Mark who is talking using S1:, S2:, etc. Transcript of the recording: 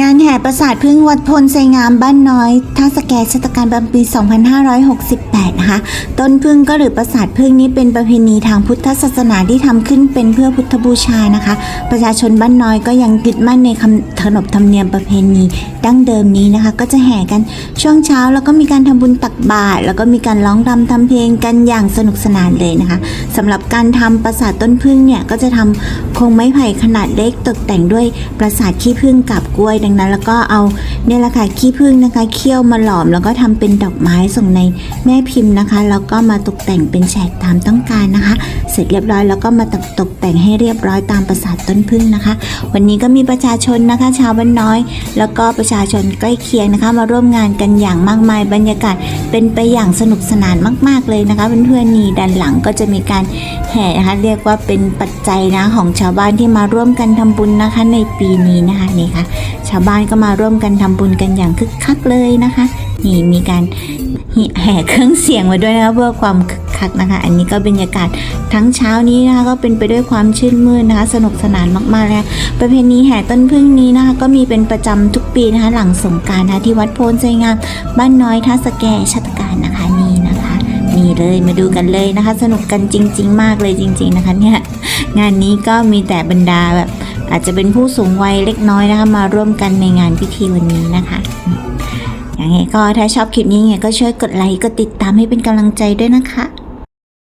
S1: งานแห่ประสาทพึ่งวัดพลไซงามบ้านน้อยท่าสแกชะตการประปี 2568 นะคะ ต้นพึ่งก็หรือประสาทพึ่งนี้เป็นประเพณีทางพุทธศาสนาที่ทำขึ้นเป็นเพื่อพุทธบูชานะคะ ประชาชนบ้านน้อยก็ยังยึดมั่นในคำขนบธรรมเนียมประเพณีดั้งเดิมนี้นะคะ ก็จะแห่กันช่วงเช้าแล้วก็มีการทำบุญตักบาตรแล้วก็มีการร้องรำทำเพลงกันอย่างสนุกสนานเลยนะคะสำหรับการทำประสาทต้นพึ่งเนี่ยก็จะทำโครงไม้ไผ่ขนาดเล็กตกแต่งด้วยประสาทขี้ผึ้งกับกล้วยดังนั้น แล้วก็เอาเนี่ยแหละค่ะขี้ผึ้งนะคะเคี่ยวมาหลอมแล้วก็ทำเป็นดอกไม้ส่งในแม่พิมพ์นะคะ แล้วก็มาตกแต่งเป็นแฉกตามต้องการนะคะ เสร็จเรียบร้อยแล้วก็มาตกตกแต่งให้เรียบร้อยตามประสาทต้นพึ่งนะคะ วันนี้ก็มีประชาชนนะคะ ชาวบ้านน้อย แล้วก็ประชาชนใกล้เคียงนะคะ มาร่วมงานกันอย่างมากมายบรรยากาศเป็นไปอย่างสนุกสนานมาก ๆเลยนะคะเพื่อนๆนี่ด้านหลังก็จะมีการแห่นะคะเรียกว่าเป็นปัจจัยนะของชาวบ้านที่มาร่วมกันทำบุญนะคะในปีนี้นะคะนี่ค่ะชชาวบ้านก็มาร่วมกันทำบุญกันอย่างคึกคักเลยนะคะ นี่มีการแห่เครื่องเสียงมาด้วยนะคะเพื่อความคึกคักนะคะ อันนี้ก็บรรยากาศทั้งเช้านี้นะคะก็เป็นไปด้วยความชื่นมื่นนะคะ สนุกสนานมากๆเลยประเพณีแห่ต้นพึ่งนี้นะคะก็มีเป็นประจำทุกปีนะคะหลังสงการนะคะที่วัดโพนไซงามบ้านน้อยท่าสแกชัตการนะคะนี่นะคะนี่เลยมาดูกันเลยนะคะ สนุกกันจริง ๆ มากเลยจริง ๆนะคะเนี่ยงานนี้ก็มีแต่บรรดาแบบ อาจจะเป็นผู้สูงวัยเล็กน้อยนะคะ มาร่วมกันในงานพิธีวันนี้นะคะอย่างไงก็ถ้าชอบคลิปนี้ไงก็ช่วยกดไลค์กดติดตามให้เป็นกำลังใจด้วยนะคะ